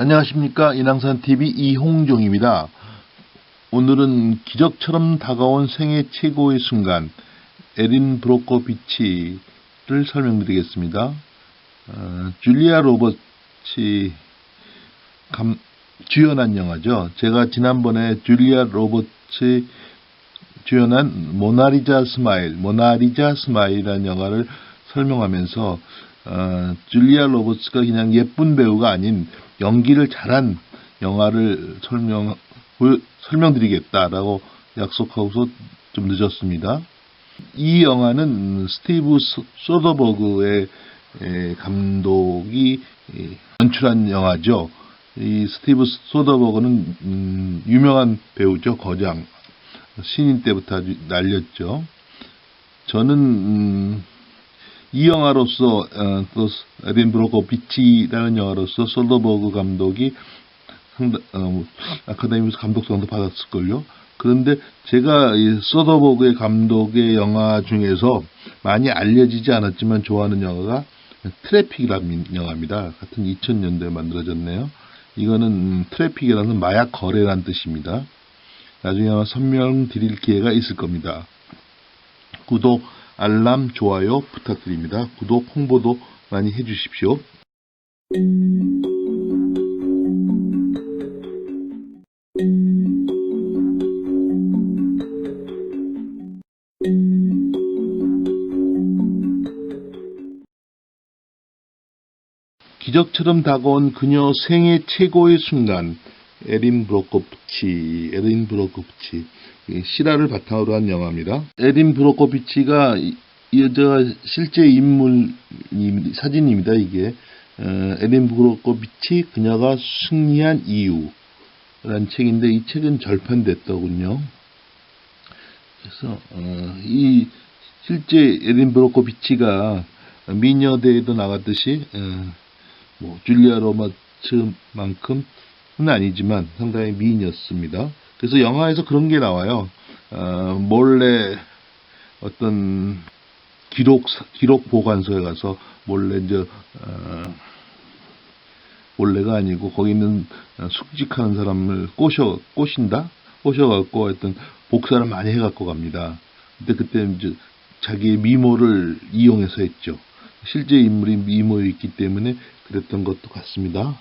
안녕하십니까 인왕산 TV 이홍종입니다. 오늘은 기적처럼 다가온 생애 최고의 순간 에린 브로코비치를 설명드리겠습니다. 어, 줄리아 로버츠 감, 주연한 영화죠. 제가 지난번에 줄리아 로버츠 주연한 모나리자 스마일, 모나리자 스마일이라는 영화를 설명하면서 어, 줄리아 로버츠가 그냥 예쁜 배우가 아닌 연기를 잘한 영화를 설명 설명드리겠다라고 약속하고서 좀 늦었습니다. 이 영화는 스티브 소- 소더버그의 에, 감독이 에, 연출한 영화죠. 이 스티브 소더버그는 음, 유명한 배우죠. 거장 신인 때부터 아주 날렸죠. 저는 음, 이 영화로서 어, 또 에딘 브로커 비치라는 영화로서 솔더버그 감독이 어, 아카데미에서 감독상도 받았을걸요. 그런데 제가 이 소더버그의 감독의 영화 중에서 많이 알려지지 않았지만 좋아하는 영화가 트래픽이라는 영화입니다. 같은 2000년대에 만들어졌네요. 이거는 음, 트래픽이라는 마약 거래란 뜻입니다. 나중에 아마 설명 드릴 기회가 있을 겁니다. 구독, 알람, 좋아요 부탁드립니다. 구독, 홍보도 많이 해주십시오. 기적처럼 다가온 그녀 생애 최고의 순간 에린 브로코비치, 에린 브로코비치 이 실화를 바탕으로 한 영화입니다. 에린 브로코비치가 이- 이 여자가 실제 인물 이- 사진입니다. 이게 어, 에린 브로코비치 그녀가 승리한 이유라는 책인데 이 책은 절판됐더군요. 그래서 어, 이 실제 에린 브로코비치가 미녀대에도 나갔듯이 어, 뭐 줄리아 로마츠만큼은 아니지만 상당히 미인이었습니다. 그래서 영화에서 그런 게 나와요. 어, 몰래 어떤 기록 기록 보관소에 가서 몰래 이제 어, 몰래가 아니고 거기 있는 어, 숙직하는 사람을 꼬셔 꼬신다 꼬셔갖고 하여튼 복사를 많이 해갖고 갑니다. 근데 그때 이제 자기의 미모를 이용해서 했죠. 실제 인물이 미모였기 때문에 그랬던 것도 같습니다.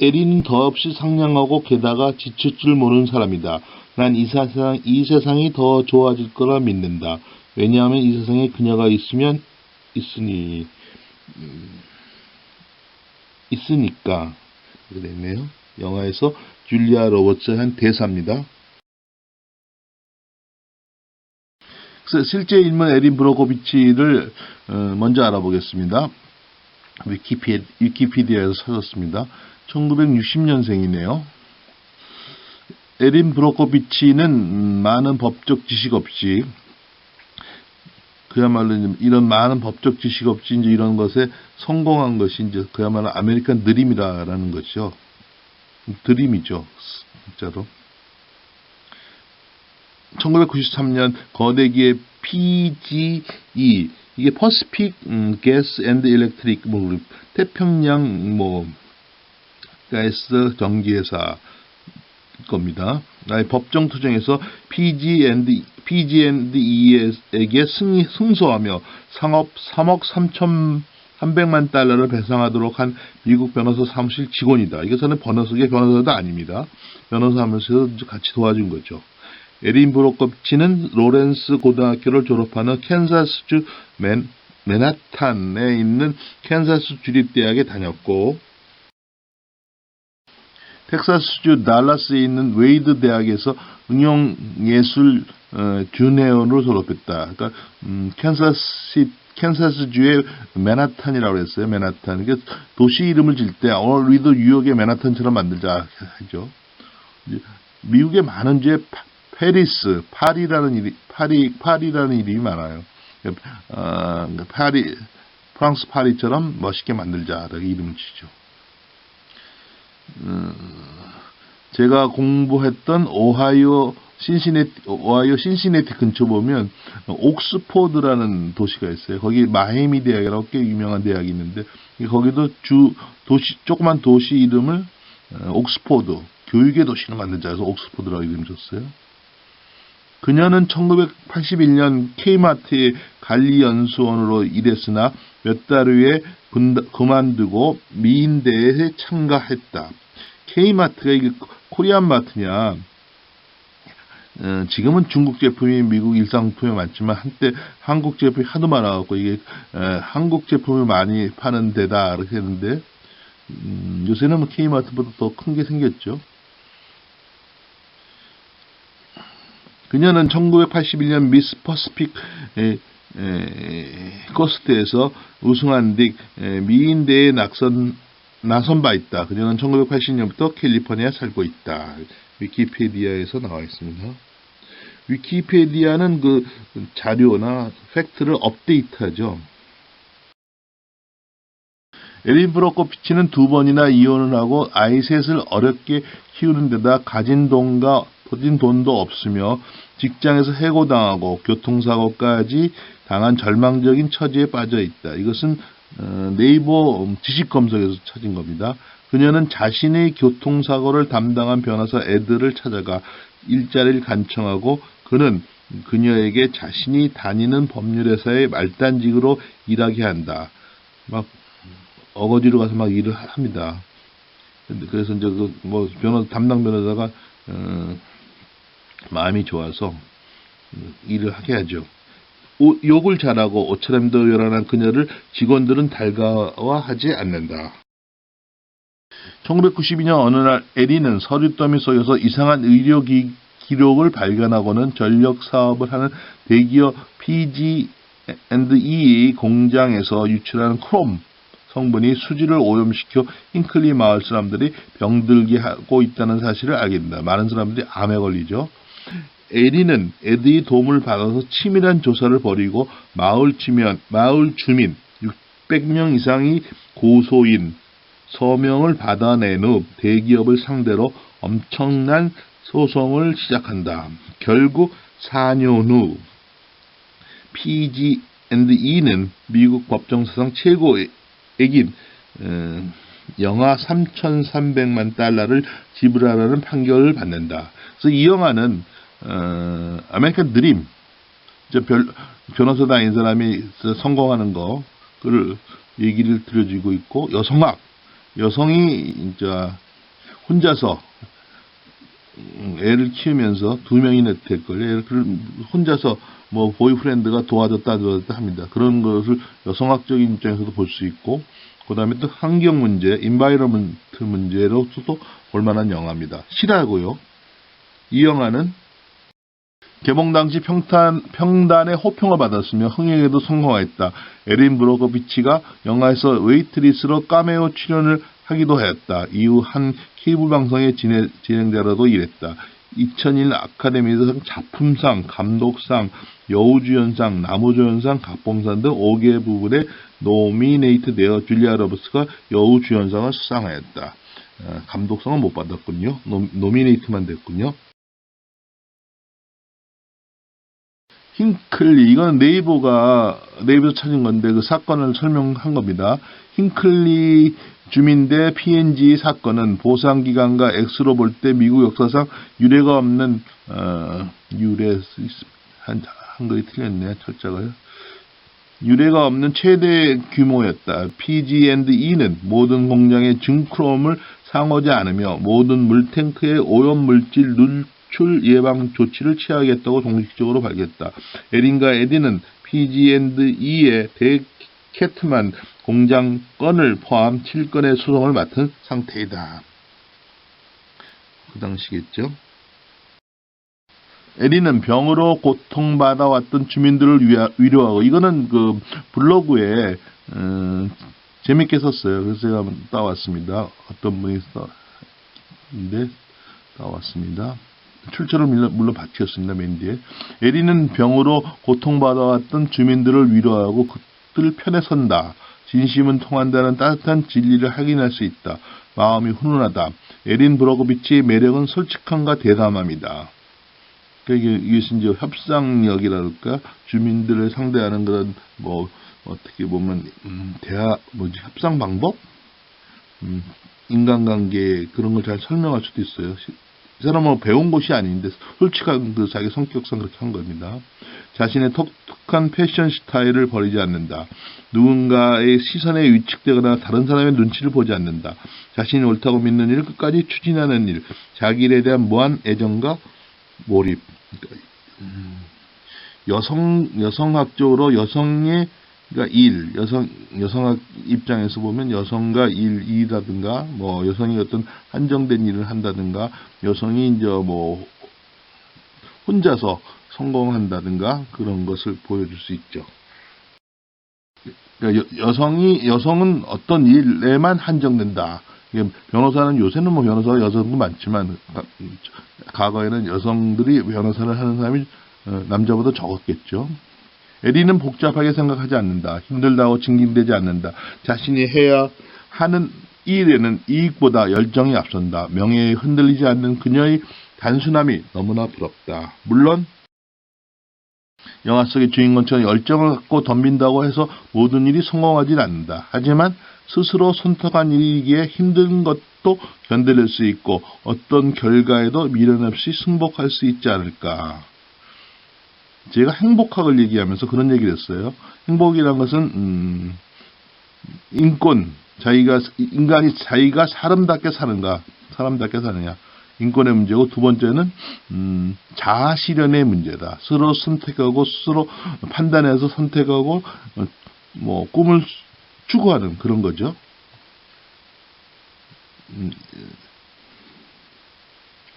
에리는 더없이 상냥하고 게다가 지칠 줄 모르는 사람이다. 난 이 세상, 이 세상이 더 좋아질 거라 믿는다. 왜냐하면 이 세상에 그녀가 있으면, 있으니, 음, 있으니까. 이렇게 되네요. 영화에서 줄리아 로버츠의 한 대사입니다. 실제 인물 에린 브로코비치를 어, 먼저 알아보겠습니다. 위키피, 위키피디아에서 찾았습니다. 1960년생이네요. 에린 브로코비치는 음, 많은 법적 지식 없이 그야말로 이런 많은 법적 지식 없이 이제 이런 것에 성공한 것이 이제 그야말로 아메리칸 드림이라는 것이죠. 드림이죠. 진짜로. 1993년 거대기의 PGE 이게 퍼시픽 음, 가스 앤드 일렉트릭 뭐 태평양 뭐 가스 전기회사 겁니다. 나의 법정 투쟁에서 PG&E PG&E에게 승, 승소하며 상업 3억 3천 300만 달러를 배상하도록 한 미국 변호사 사무실 직원이다. 이것은 변호사계 변호사도 아닙니다. 변호사 하면서 같이 도와준 거죠. 에린 브로코비치는 로렌스 고등학교를 졸업하는 캔사스주 맨, 맨하탄에 있는 캔사스 주립대학에 다녔고 텍사스주 달라스에 있는 웨이드 대학에서 응용예술 어, 준회원으로 졸업했다. 그러니까 음, 캔사스 캔사스주의 맨하탄이라고 했어요. 맨하탄. 이게 도시 이름을 질때 오늘 우리도 뉴욕의 맨하탄처럼 만들자 하죠. 미국의 많은 주에 파- 페리스, 파리라는 이름, 파리, 파리라는 이름이 많아요. 어, 그러니까 파리, 프랑스 파리처럼 멋있게 만들자. 이름을 지죠. 음, 제가 공부했던 오하이오 신시내티, 오하이오 신시내티 근처 보면 옥스포드라는 도시가 있어요. 거기 마이애미 대학이라고 꽤 유명한 대학이 있는데 거기도 주 도시 조그만 도시 이름을 어, 옥스포드 교육의 도시를 만들자 해서 옥스포드라고 이름 줬어요. 그녀는 1981년 K마트의 관리연수원으로 일했으나 몇 달 후에 분- 그만두고 미인대회에 참가했다. K마트가 이게 코리안 마트냐? 어, 지금은 중국 제품이 미국 일상품에 많지만 한때 한국 제품이 하도 많아갖고 이게 에, 한국 제품을 많이 파는 데다 이렇게 했는데 음, 요새는 뭐 K마트보다 더 큰 게 생겼죠. 그녀는 1981년 미스 퍼시픽 에, 에, 코스트에서 우승한 뒤 에, 미인대에 낙선 나선 바 있다. 그녀는 1980년부터 캘리포니아에 살고 있다. 위키피디아에서 나와 있습니다. 위키피디아는 그 자료나 팩트를 업데이트하죠. 에린 브로코피치는 두 번이나 이혼을 하고 아이 셋을 어렵게 키우는 데다 가진 돈과 가진 돈도 없으며 직장에서 해고당하고 교통사고까지 당한 절망적인 처지에 빠져 있다. 이것은 어, 네이버 지식 검색에서 찾은 겁니다. 그녀는 자신의 교통사고를 담당한 변호사 애들을 찾아가 일자리를 간청하고 그는 그녀에게 자신이 다니는 법률회사의 말단직으로 일하게 한다. 막 어거지로 가서 막 일을 합니다. 그래서 이제 그 뭐 변호 담당 변호사가 어, 마음이 좋아서 음, 일을 하게 하죠. 오- 욕을 잘하고 옷차림도 요란한 그녀를 직원들은 달가워하지 않는다. 1992년 어느 날 에리는 서류 더미 속에서 이상한 의료 기, 기록을 발견하고는 전력 사업을 하는 대기업 PG&E 공장에서 유출하는 크롬 성분이 수질을 오염시켜 hin클리 마을 사람들이 병들게 하고 있다는 사실을 알게 된다. 많은 사람들이 암에 걸리죠. 에리는 에드의 도움을 받아서 치밀한 조사를 벌이고 마을 주민, 마을 주민 600명 이상이 고소인 서명을 받아낸 후 대기업을 상대로 엄청난 소송을 시작한다. 결국 4년 후 PG&E는 미국 법정사상 최고 액인 어, 영화 3,300만 달러를 지불하라는 판결을 받는다. 그래서 이 영화는 어, 아메리칸 드림 저 별, 변호사 다닌 사람이 성공하는 거 그를 얘기를 들려주고 있고 여성학 여성이 이제 혼자서 음, 애를 키우면서 두 명이나 될 걸요. 애를 그- 혼자서 뭐 보이프렌드가 도와줬다 도와줬다 합니다. 그런 것을 여성학적인 입장에서도 볼 수 있고 그 다음에 또 환경 문제, 인바이러먼트 문제로서도 볼만한 영화입니다. 실화고요. 이 영화는 개봉 당시 평탄, 평단의 호평을 받았으며 흥행에도 성공하였다. 에린 브로거비치가 영화에서 웨이트리스로 카메오 출연을 하기도 하였다. 이후 한 케이블 방송의 진행, 진행자로도 일했다. 2001 아카데미상 작품상, 감독상, 여우주연상, 남우주연상, 각본상 등 5개 부분에 노미네이트 되어 줄리아 로버스가 여우주연상을 수상하였다. 어, 감독상은 못 받았군요. 노, 노미네이트만 됐군요. hin클리 이건 네이버가 네이버에서 찾은 건데 그 사건을 설명한 겁니다. hin클리 주민 대 PNG 사건은 보상 기간과 X로 볼 때 미국 역사상 유례가 없는 어, 유례 한 한글이 틀렸네 철자가요. 유례가 없는 최대 규모였다. PG&E는 모든 공장의 증크롬을 상하지 않으며 모든 물탱크의 오염 물질 누출 예방 조치를 취하겠다고 공식적으로 밝혔다. 에린과 에디는 PG&E의 데캐트만 공장 건을 포함 7건의 소송을 맡은 상태이다. 그 당시겠죠. 에리는 병으로 고통받아 왔던 주민들을 위로하고 이거는 그 블로그에 음, 재밌게 썼어요. 그래서 제가 따왔습니다. 어떤 분이 써는데 따왔습니다. 출처를 물론, 바뀌었습니다. 맨 뒤에 에리는 병으로 고통받아 왔던 주민들을 위로하고 그들 편에 선다. 진심은 통한다는 따뜻한 진리를 확인할 수 있다. 마음이 훈훈하다. 에린 브로거비치의 매력은 솔직함과 대담함이다. 그러니까 이게, 이것이 이제 협상력이랄까 주민들을 상대하는 그런 뭐 어떻게 보면 음, 대화 뭐지 협상 방법 음, 인간관계 그런 걸 잘 설명할 수도 있어요. 사람은 뭐 배운 것이 아닌데 솔직한 그 자기 성격상 그렇게 한 겁니다. 자신의 독특한 패션 스타일을 버리지 않는다. 누군가의 시선에 위축되거나 다른 사람의 눈치를 보지 않는다. 자신이 옳다고 믿는 일을 끝까지 추진하는 일, 자기 일에 대한 무한 애정과 몰입. 음, 여성 여성학적으로 여성의 그러니까 일, 여성 여성학 입장에서 보면 여성과 일, 일이라든가 뭐 여성이 어떤 한정된 일을 한다든가 여성이 이제 뭐 혼자서 성공한다든가 그런 것을 보여줄 수 있죠. 그러니까 여, 여성이 여성은 어떤 일에만 한정된다. 변호사는 요새는 뭐 변호사가 여성도 많지만 가- 과거에는 여성들이 변호사를 하는 사람이 어, 남자보다 적었겠죠. 에리는 복잡하게 생각하지 않는다. 힘들다고 징징대지 않는다. 자신이 해야 하는 일에는 이익보다 열정이 앞선다. 명예에 흔들리지 않는 그녀의 단순함이 너무나 부럽다. 물론 영화 속의 주인공처럼 열정을 갖고 덤빈다고 해서 모든 일이 성공하진 않는다. 하지만 스스로 선택한 일이기에 힘든 것도 견뎌낼 수 있고 어떤 결과에도 미련 없이 승복할 수 있지 않을까. 제가 행복학을 얘기하면서 그런 얘기를 했어요. 행복이란 것은 음, 인권, 자기가 인간이 자기가 사람답게 사는가, 사람답게 사느냐. 인권의 문제고 두 번째는 음, 자아 실현의 문제다. 스스로 선택하고 스스로 판단해서 선택하고 어, 뭐 꿈을 추구하는 그런 거죠. 음,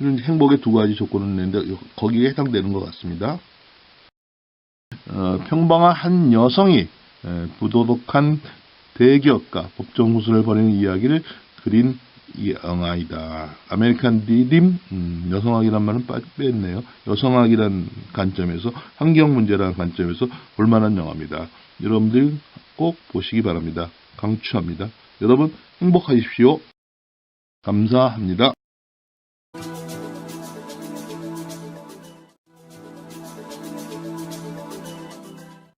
행복의 두 가지 조건을 냈는데 거기에 해당되는 것 같습니다. 어, 평범한 한 여성이 에, 부도덕한 대기업가 법정 구술을 벌이는 이야기를 그린 이 영화이다. 아메리칸 디딤 음, 여성학이란 말은 빠- 뺐네요. 여성학이란 관점에서 환경 문제라는 관점에서 볼만한 영화입니다. 여러분들 꼭 보시기 바랍니다. 강추합니다. 여러분 행복하십시오. 감사합니다.